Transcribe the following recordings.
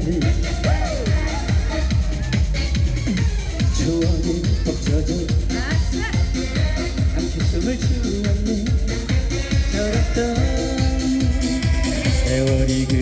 나를 추억이 없어져 함께 춤을 추었네 저랬던 세월이 그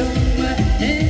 chama. É...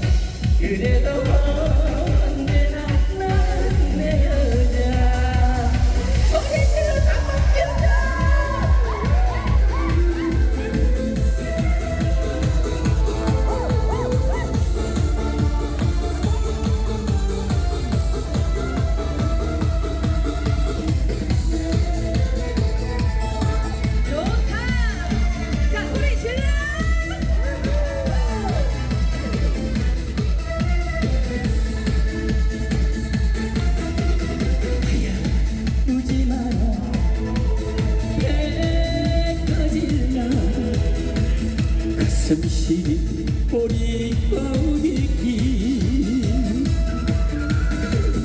You did the world. 가슴 시린 꼬리가 우기기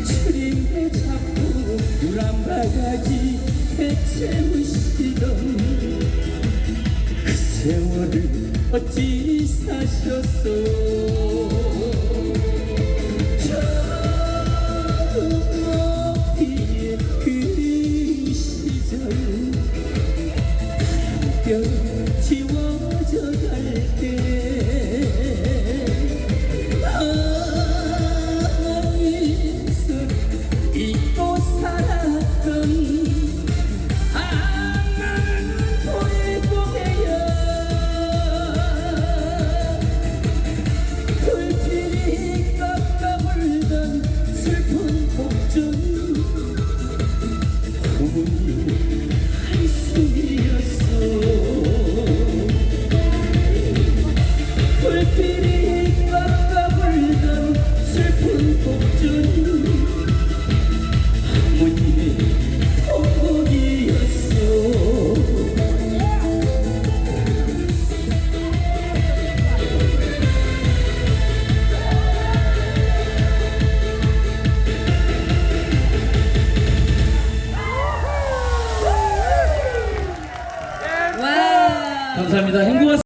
추림에 잡고 유람 바가지 배채우시던 그 세월을 어찌 사셨소? 그 시절 별 지워 불빛이 깎아불던 슬픈 복준 감사합니다. 행복